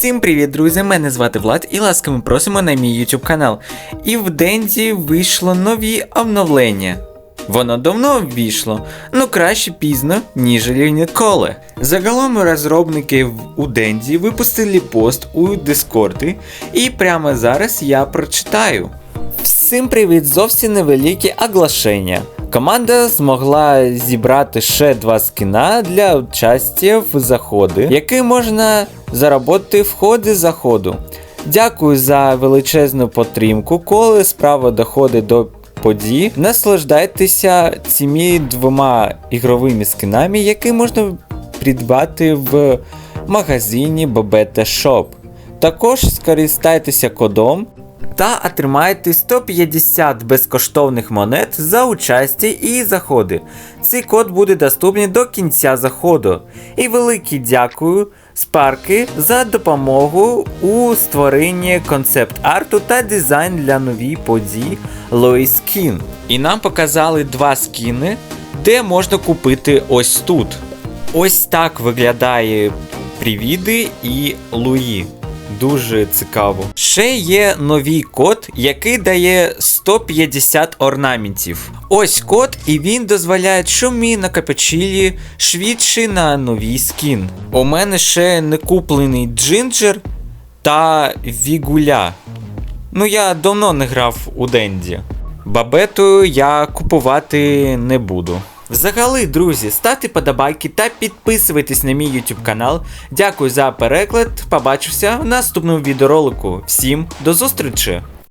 Всім привіт, друзі! Мене звати Влад і ласкаво просимо на мій YouTube канал. І в Денді вийшло нові обновлення. Воно давно ввійшло, ну краще пізно, ніж ніколи. Загалом розробники у Денді випустили пост у Дискорді, і прямо зараз я прочитаю. Всім привіт! Зовсім невелике оголошення. Команда змогла зібрати ще два скіна для участі в заходи, які можна заробити в ході заходу. Дякую за величезну підтримку. Коли справа доходить до подій, наслаждайтеся цими двома ігровими скінами, які можна придбати в магазині Bobetta Shop. Також скористайтеся кодом та отримаєте 150 безкоштовних монет за участі і заходи. Цей код буде доступний до кінця заходу. І велике дякую Спарки за допомогу у створенні концепт-арту та дизайн для новій події Lois Skin. І нам показали два скіни, де можна купити ось тут. Ось так виглядає Привіди і Луї. Дуже цікаво. Ще є новий код, який дає 150 орнаментів. Ось код, і він дозволяє, що ми накопичили швидше на новий скін. У мене ще не куплений джинджер та вігуля. Ну, я давно не грав у Денді. Бабету я купувати не буду. Взагалі, друзі, ставте подобайки та підписуйтесь на мій YouTube канал. Дякую за переклад. Побачуся в наступному відеоролику. Всім до зустрічі!